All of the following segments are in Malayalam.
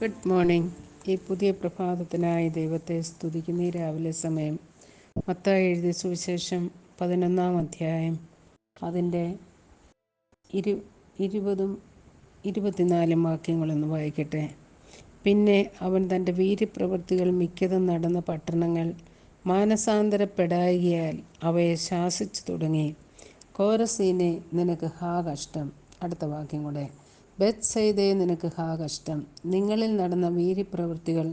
ഗുഡ് മോർണിംഗ് ഈ പുതിയ പ്രഭാതത്തിനായി ദൈവത്തെ സ്തുതിക്കുന്ന. ഈ രാവിലെ സമയം മത്തായി എഴുതിയ സുവിശേഷം പതിനൊന്നാം അധ്യായം അതിന്റെ ഇരു ഇരുപതും ഇരുപത്തിനാലും വാക്യങ്ങളൊന്ന് വായിക്കട്ടെ. പിന്നെ അവൻ തന്റെ വീര്യപ്രവൃത്തികൾ മിക്കതും നടന്ന പട്ടണങ്ങൾ മാനസാന്തരപ്പെടായികയാൽ അവയെ ശാസിച്ചു തുടങ്ങി. കോരസീനെ നിനക്ക് ഹാ കഷ്ടം. അടുത്ത വാക്യം കൂടെ. ബെത്സൈദേ നിനക്ക് ഹാ കഷ്ടം. നിങ്ങളിൽ നടന്ന വീര്യപ്രവൃത്തികൾ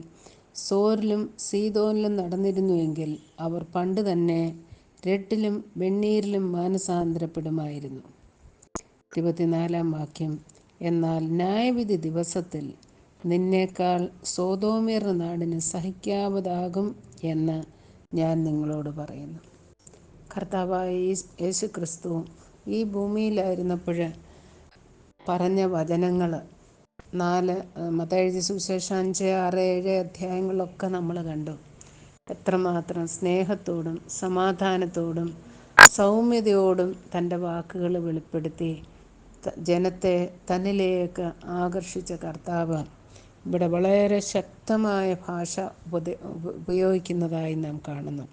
സോറിലും സീതോനിലും നടന്നിരുന്നുവെങ്കിൽ അവർ പണ്ട് തന്നെ രട്ടിലും വെണ്ണീരിലും മാനസാന്തരപ്പെടുമായിരുന്നു. ഇരുപത്തിനാലാം വാക്യം. എന്നാൽ ന്യായവിധി ദിവസത്തിൽ നിന്നേക്കാൾ സോതോമിയർ നാടിന് സഹിക്കാവതാകും എന്ന് ഞാൻ നിങ്ങളോട് പറയുന്നു. കർത്താവായ യേശു ക്രിസ്തു ഈ ഭൂമിയിലായിരുന്നപ്പോൾ പറഞ്ഞ വചനങ്ങൾ നാല് മതയെഴുതി സുവിശേഷം അഞ്ച് ആറ് ഏഴ് അധ്യായങ്ങളിലൊക്കെ നമ്മൾ കണ്ടു. എത്രമാത്രം സ്നേഹത്തോടും സമാധാനത്തോടും സൗമ്യതയോടും തന്റെ വാക്കുകൾ വെളിപ്പെടുത്തി. ജനത്തെ തന്നിലേക്ക് ആകർഷിച്ച കർത്താവ്. ഇവിടെ വളരെ ശക്തമായ ഭാഷ ഉപയോഗിക്കുന്നതായി നാം കാണുന്നു.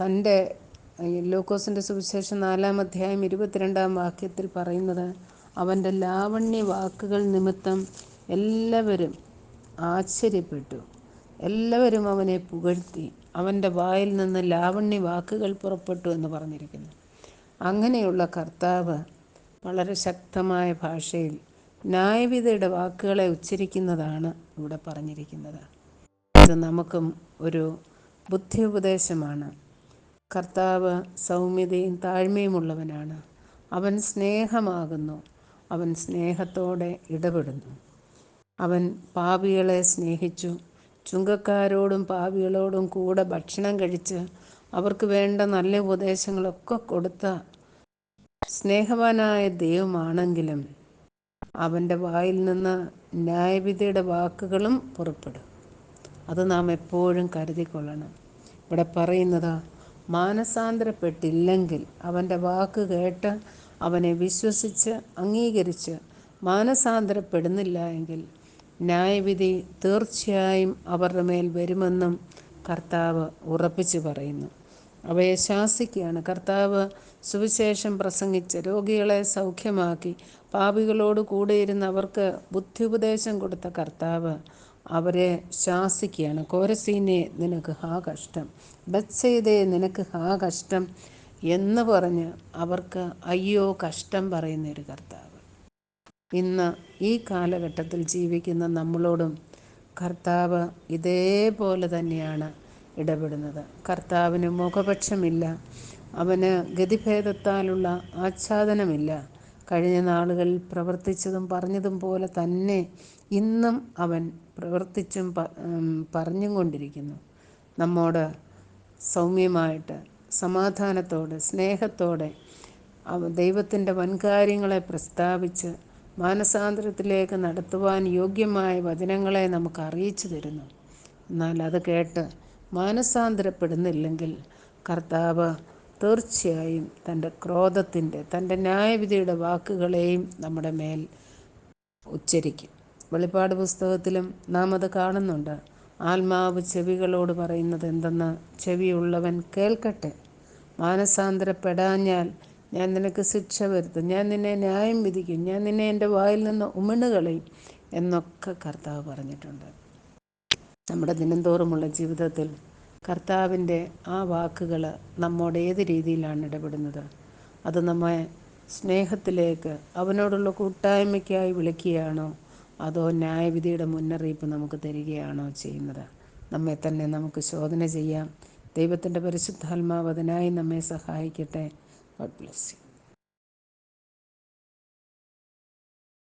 തന്റെ ലൂക്കോസിന്റെ സുവിശേഷം നാലാം അധ്യായം ഇരുപത്തിരണ്ടാം വാക്യത്തിൽ പറയുന്നത് അവന്റെ ലാവണ്യ വാക്കുകൾ നിമിത്തം എല്ലാവരും ആശ്ചര്യപ്പെട്ടു. എല്ലാവരും അവനെ പുകഴ്ത്തി. അവന്റെ വായിൽ നിന്ന് ലാവണ്യ വാക്കുകൾ പുറപ്പെട്ടു എന്ന് പറഞ്ഞിരിക്കുന്നു. അങ്ങനെയുള്ള കർത്താവ് വളരെ ശക്തമായ ഭാഷയിൽ ന്യായവിധയുടെ വാക്കുകളെ ഉച്ചരിക്കുന്നതാണ് ഇവിടെ പറഞ്ഞിരിക്കുന്നത്. ഇത് നമുക്കും ഒരു ബുദ്ധി ഉപദേശമാണ് കർത്താവ് സൗമ്യതയും താഴ്മയുമുള്ളവനാണ്. അവൻ സ്നേഹമാകുന്നു. അവൻ സ്നേഹത്തോടെ ഇടപെടുന്നു. അവൻ പാപികളെ സ്നേഹിച്ചു. ചുങ്കക്കാരോടും പാപികളോടും കൂടെ ഭക്ഷണം കഴിച്ച് അവർക്ക് വേണ്ട നല്ല ഉപദേശങ്ങളൊക്കെ കൊടുത്ത സ്നേഹവാനായ ദൈവമാണെങ്കിലും അവന്റെ വായിൽ നിന്ന് ന്യായവിധിയുടെ വാക്കുകളും പുറപ്പെടും. അത് നാം എപ്പോഴും കരുതിക്കൊള്ളണം. ഇവിടെ പറയുന്നത് മാനസാന്തരപ്പെട്ടില്ലെങ്കിൽ അവന്റെ വാക്ക് കേട്ട് അവനെ വിശ്വസിച്ച് അംഗീകരിച്ച് മാനസാന്തരപ്പെടുന്നില്ല എങ്കിൽ ന്യായവിധി തീർച്ചയായും അവരുടെ മേൽ വരുമെന്നും കർത്താവ് ഉറപ്പിച്ചു പറയുന്നു. അവയെ ശാസിക്കുകയാണ്. കർത്താവ് സുവിശേഷം പ്രസംഗിച്ച് രോഗികളെ സൗഖ്യമാക്കി പാപികളോട് കൂടെയിരുന്ന് അവർക്ക് ബുദ്ധിയുപദേശം കൊടുത്ത കർത്താവ് അവരെ ശാസിക്കുകയാണ്. കോരസീനെ നിനക്ക് ഹാ കഷ്ടം. ബത്സെയ്തേ നിനക്ക് ഹാ കഷ്ടം എന്ന് പറഞ്ഞ് അവർക്ക് അയ്യോ കഷ്ടം പറയുന്ന ഒരു കർത്താവ്. ഇന്ന് ഈ കാലഘട്ടത്തിൽ ജീവിക്കുന്ന നമ്മളോടും കർത്താവ് ഇതേപോലെ തന്നെയാണ് ഇടപെടുന്നത്. കർത്താവിന് മുഖപക്ഷമില്ല. അവന് ഗതിഭേദത്താലുള്ള ആച്ഛാദനമില്ല. കഴിഞ്ഞ നാളുകളിൽ പ്രവർത്തിച്ചതും പറഞ്ഞതും പോലെ തന്നെ ഇന്നും അവൻ പ്രവർത്തിച്ചും പറഞ്ഞും കൊണ്ടിരിക്കുന്നു നമ്മോട് സൗമ്യമായിട്ട് സമാധാനത്തോടെ സ്നേഹത്തോടെ ദൈവത്തിന്റെ വൻകാര്യങ്ങളെ പ്രസ്താവിച്ച് മാനസാന്തരത്തിലേക്ക് നടത്തുവാൻ യോഗ്യമായ വചനങ്ങളെ നമുക്ക് അറിയിച്ചു തരുന്നു. എന്നാൽ അത് കേട്ട് മാനസാന്തരപ്പെടുന്നില്ലെങ്കിൽ കർത്താവ് തീർച്ചയായും തന്റെ ക്രോധത്തിന്റെ തന്റെ ന്യായവിധിയുടെ വാക്കുകളെയും നമ്മുടെ മേൽ ഉച്ചരിക്കും. വെളിപ്പാട് പുസ്തകത്തിലും നാം അത് കാണുന്നുണ്ട്. ആത്മാവ് ചെവികളോട് പറയുന്നത് എന്തെന്ന്? ചെവിയുള്ളവൻ കേൾക്കട്ടെ. മാനസാന്തരപ്പെടാഞ്ഞാൽ ഞാൻ നിനക്ക് ശിക്ഷ വരുത്തും. ഞാൻ നിന്നെ ന്യായം വിധിക്കും. ഞാൻ നിന്നെ എന്റെ വായിൽ നിന്ന് ഉമിണുകളയും എന്നൊക്കെ കർത്താവ് പറഞ്ഞിട്ടുണ്ട്. നമ്മുടെ ദിനംതോറുമുള്ള ജീവിതത്തിൽ കർത്താവിന്റെ ആ വാക്കുകൾ നമ്മോട് ഏത് രീതിയിലാണ് ഇടപെടുന്നത്? അത് നമ്മെ സ്നേഹത്തിലേക്ക് അവനോടുള്ള കൂട്ടായ്മയ്ക്കായി വിളിക്കുകയാണോ? അതോ ന്യായവിധിയുടെ മുന്നറിയിപ്പ് നമുക്ക് തരികയാണോ ചെയ്യുന്നത്? നമ്മെ തന്നെ നമുക്ക് ശോധന ചെയ്യാം. ദൈവത്തിന്റെ പരിശുദ്ധാത്മാവ് അതിനായി നമ്മെ സഹായിക്കട്ടെ. God bless